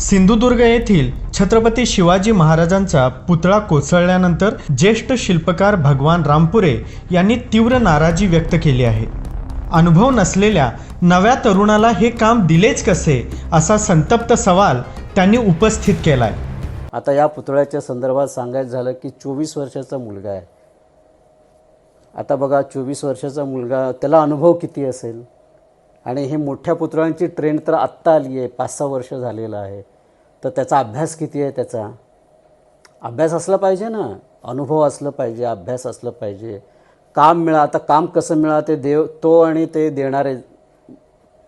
सिंधुदुर्ग येथील छत्रपती शिवाजी महाराजांचा पुतळा कोसळल्यानंतर ज्येष्ठ शिल्पकार भगवान रामपुरे यांनी तीव्र नाराजी व्यक्त केली आहे. अनुभव नसलेल्या नव्या तरुणाला हे काम दिलेच कसे असा संतप्त सवाल त्यांनी उपस्थित केला आहे आता या पुतळ्याच्या संदर्भात सांगायचं झालं की चोवीस वर्षाचा मुलगा आहे. आता बघा चोवीस वर्षाचा मुलगा त्याला अनुभव किती असेल? आणि हे मोठ्या पुतळ्यांची ट्रेंड तर आत्ता आली आहे पाच सहा वर्ष झालेलं आहे. तर त्याचा अभ्यास किती आहे त्याचा? अभ्यास असला पाहिजे ना. अनुभव असलं पाहिजे अभ्यास असलं पाहिजे. काम मिळा आता काम कसं मिळा ते देव तो आणि ते देणारे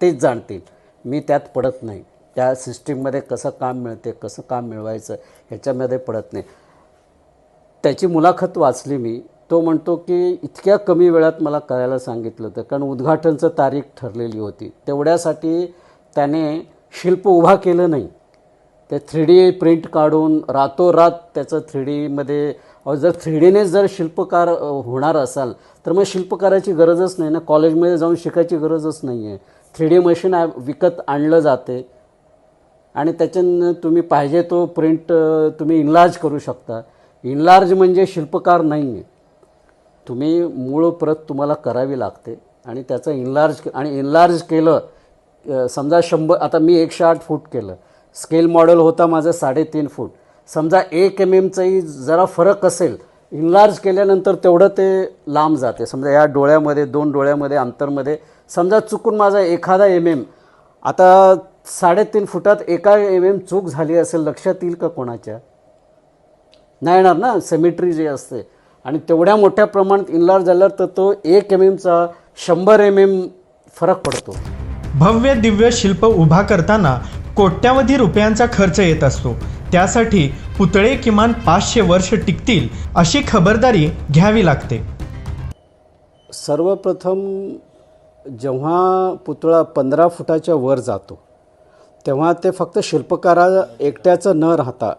तेच जाणतील. मी त्यात पडत नाही. त्या सिस्टीममध्ये कसं काम मिळते कसं काम मिळवायचं ह्याच्यामध्ये पडत नाही. त्याची मुलाखत वाचली मी. तो म्हणतो की इतक्या कमी वेळात मला करायला सांगितलं होतं. कारण उद्घाटनचं तारीख ठरलेली होती. तेवढ्यासाठी त्याने शिल्प उभा केलं नाही. ते थ्री डी प्रिंट काढून रातोरात त्याचं थ्री डीमध्ये जर थ्री डीनेच जर शिल्पकार होणार असाल तर मग शिल्पकाराची गरजच नाही ना. कॉलेजमध्ये जाऊन शिकायची गरजच नाही आहे थ्री डी मशीन विकत आणलं जाते. आणि त्याच्यानं तुम्ही पाहिजे तो प्रिंट तुम्ही इनलार्ज करू शकता. इनलार्ज म्हणजे शिल्पकार नाही आहे तुम्ही मूळ प्रत तुम्हाला करावी लागते आणि त्याचं इनलार्ज आणि इनलार्ज केलं समजा शंभर आता मी एकशे आठ फूट केलं. स्केल मॉडेल होता माझं साडेतीन फूट. समजा एक एम एमचाही जरा फरक असेल इनलार्ज केल्यानंतर तेवढं ते लांब जाते. समजा या डोळ्यामध्ये दोन डोळ्यामध्ये अंतरमध्ये. समजा चुकून माझा एखादा एम एम आता साडेतीन फुटात एका एम एम चूक झाली असेल लक्षात येईल का कोणाच्या? नाही येणार ना सेमिट्री जी असते. आणि तेवढ्या मोठ्या प्रमाणात इनलार्ज झाल्यावर तर तो एक एम एमचा शंभर एम एम फरक पडतो. भव्य दिव्य शिल्प उभा करताना कोट्यावधी रुपयांचा खर्च येत असतो. त्यासाठी पुतळे किमान पाचशे वर्ष टिकतील अशी खबरदारी घ्यावी लागते. सर्वप्रथम जेव्हा पुतळा पंधरा फुटाच्या वर जातो तेव्हा ते फक्त शिल्पकारा एकट्याचं न राहता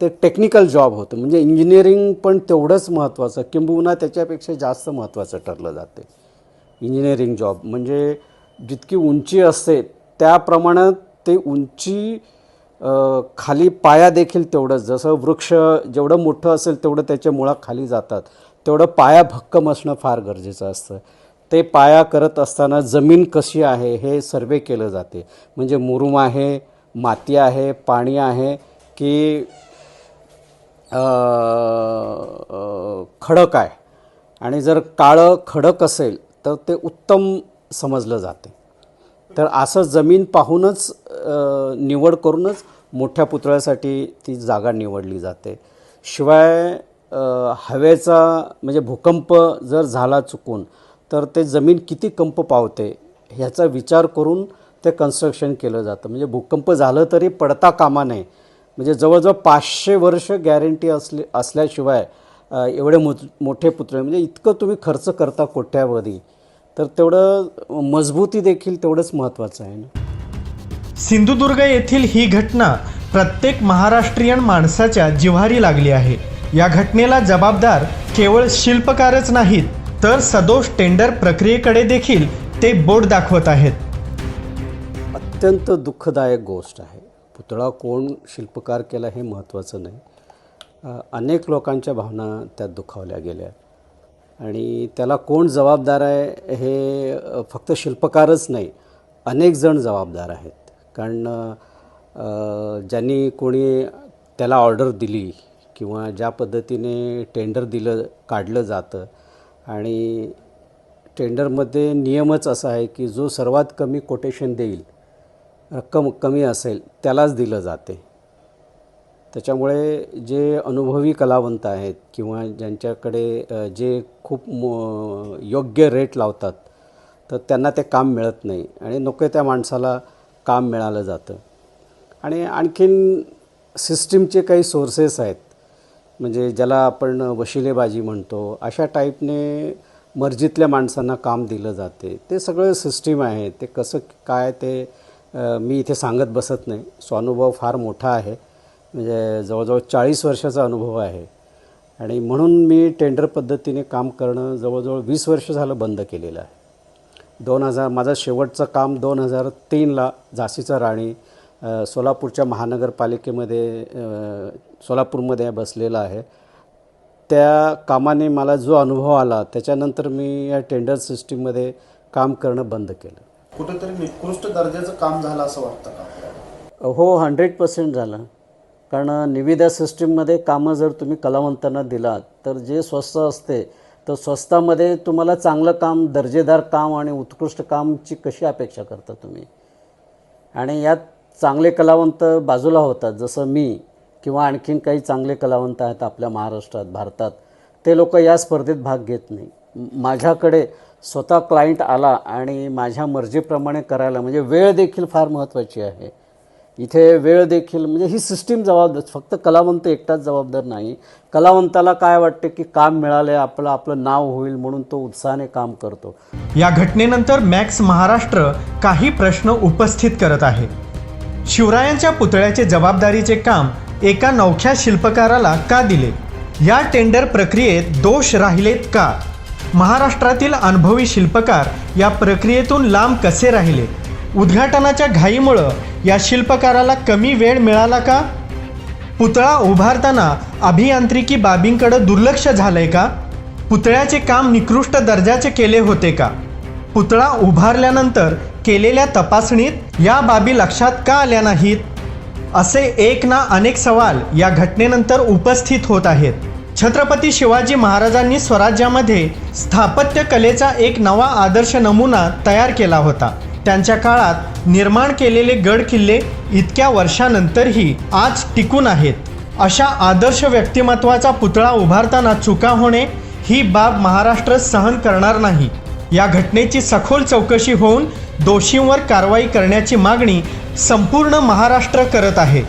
ते टेक्निकल जॉब होतं. म्हणजे इंजिनिअरिंग पण तेवढंच महत्त्वाचं किंबहुना त्याच्यापेक्षा जास्त महत्त्वाचं ठरलं जाते. इंजिनिअरिंग जॉब म्हणजे जितकी उंची असते त्या प्रमाणात ते उंची खाली पाया देखील तेवढंच. जसं वृक्ष जेवढं मोठं असेल तेवढं त्याच्या मुळा खाली जातात. तेवढं पाया भक्कम असणं फार गरजेचं असतं. ते पाया करत असताना जमीन कशी आहे हे सर्वे केलं जाते. म्हणजे मुरुम आहे माती आहे पाणी आहे की खडक आहे. आणि जर काळं खडक असेल तर ते उत्तम समजलं जाते. तर असं जमीन पाहूनच निवड करूनच मोठ्या पुतळ्यासाठी ती जागा निवडली जाते. शिवाय हवेचा म्हणजे भूकंप जर झाला चुकून तर ते जमीन किती कंप पावते ह्याचा विचार करून ते कन्स्ट्रक्शन केलं जातं. म्हणजे भूकंप झालं तरी पडता कामा नये. म्हणजे जवळजवळ पाचशे वर्ष गॅरंटी असली असल्याशिवाय एवढे मो मोठे पुतळे म्हणजे इतकं तुम्ही खर्च करता कोट्यावधी तर तेवढं मजबूती देखील तेवढंच महत्त्वाचं आहे ना? सिंधुदुर्ग येथील ही घटना प्रत्येक महाराष्ट्रीयन माणसाच्या जिव्हारी लागली आहे. या घटनेला जबाबदार केवळ शिल्पकारच नाहीत तर सदोष टेंडर प्रक्रियेकडे देखील ते बोट दाखवत आहेत. अत्यंत दुःखदायक गोष्ट आहे. पुतळा कोण शिल्पकार केला हे महत्त्वाचं नाही. अनेक लोकांच्या भावना त्यात दुखावल्या गेल्या आणि त्याला कोण जबाबदार आहे हे फक्त शिल्पकारच नाही अनेक जण जबाबदार आहेत. कारण ज्यांनी कोणी त्याला ऑर्डर दिली किंवा ज्या पद्धतीने टेंडर दिलं काढलं जातं आणि टेंडरमध्ये नियमच असा आहे की जो सर्वात कमी कोटेशन देईल रक्कम कमी असेल त्यालाच दिलं जाते. त्याच्यामुळे जे अनुभवी कलावंत आहेत किंवा ज्यांच्याकडे जे खूप मो योग्य रेट लावतात तर त्यांना ते काम मिळत नाही आणि नको त्या माणसाला काम मिळालं जातं. आणि आणखीन सिस्टीमचे काही सोर्सेस आहेत. म्हणजे ज्याला आपण वशिलेबाजी म्हणतो अशा टाईपने मर्जीतल्या माणसांना काम दिलं जाते. ते सगळं सिस्टीम आहे. ते कसं काय ते मी इथे सांगत बसत नाही. सो अनुभव फार मोठा आहे. म्हणजे जवळजवळ चाळीस वर्षाचा अनुभव आहे. आणि म्हणून मी टेंडर पद्धतीने काम करणं जवळजवळ वीस वर्ष झालं बंद केलेलं आहे. दोन हजार माझं शेवटचं काम दोन हजार तीनला झाशीचा राणी सोलापूरच्या महानगरपालिकेमध्ये सोलापूरमध्ये बसलेलं आहे. त्या कामाने मला जो अनुभव आला त्याच्यानंतर मी या टेंडर सिस्टीममध्ये काम करणं बंद केलं. कुठेतरी निकृष्ट दर्जाचं काम झालं असं वाटतं का हो हंड्रेड पर्सेंट झालं. कारण निविदा सिस्टीममध्ये कामं जर तुम्ही कलावंतांना दिलात तर जे स्वस्त असते तर स्वस्तामध्ये तुम्हाला चांगलं काम दर्जेदार काम आणि उत्कृष्ट कामची कशी अपेक्षा करता तुम्ही? आणि यात चांगले कलावंत बाजूला होतात जसं मी किंवा आणखीन काही चांगले कलावंत आहेत आपल्या महाराष्ट्रात भारतात. ते लोक या स्पर्धेत भाग घेत नाही. माझ्याकडे स्वतः क्लायंट आला आणि माझ्या मर्जीप्रमाणे करायला म्हणजे वेळ देखील फार महत्त्वाची आहे. इथे वेळ देखील म्हणजे ही सिस्टीम जबाबदार फक्त कलावंत एकटाच जबाबदार नाही. कलावंताला काय वाटते की काम मिळालं आपलं आपलं नाव होईल म्हणून तो उत्साहाने काम करतो. या घटनेनंतर मॅक्स महाराष्ट्र काही प्रश्न उपस्थित करत आहे. शिवरायांच्या पुतळ्याचे जबाबदारीचे काम एका नवख्या शिल्पकाराला का दिले? या टेंडर प्रक्रियेत दोष राहिलेत का? महाराष्ट्रातील अनुभवी शिल्पकार या प्रक्रियेतून लांब कसे राहिले? उद्घाटनाच्या घाईमुळं या शिल्पकाराला कमी वेळ मिळाला का? पुतळा उभारताना अभियांत्रिकी बाबींकडे दुर्लक्ष झालंय का? पुतळ्याचे काम निकृष्ट दर्जाचे केले होते का? पुतळा उभारल्यानंतर केलेल्या तपासणीत या बाबी लक्षात का आल्या नाहीत? असे एक ना अनेक सवाल या घटनेनंतर उपस्थित होत आहेत. छत्रपती शिवाजी महाराजांनी स्वराज्यामध्ये स्थापत्य कलेचा एक नवा आदर्श नमुना तयार केला होता. त्यांच्या काळात निर्माण केलेले गड किल्ले इतक्या वर्षानंतरही आज टिकून आहेत. अशा आदर्श व्यक्तिमत्वाचा पुतळा उभारताना चुका होणे ही बाब महाराष्ट्र सहन करणार नाही. या घटनेची सखोल चौकशी होऊन दोषींवर कारवाई करण्याची मागणी संपूर्ण महाराष्ट्र करत आहे.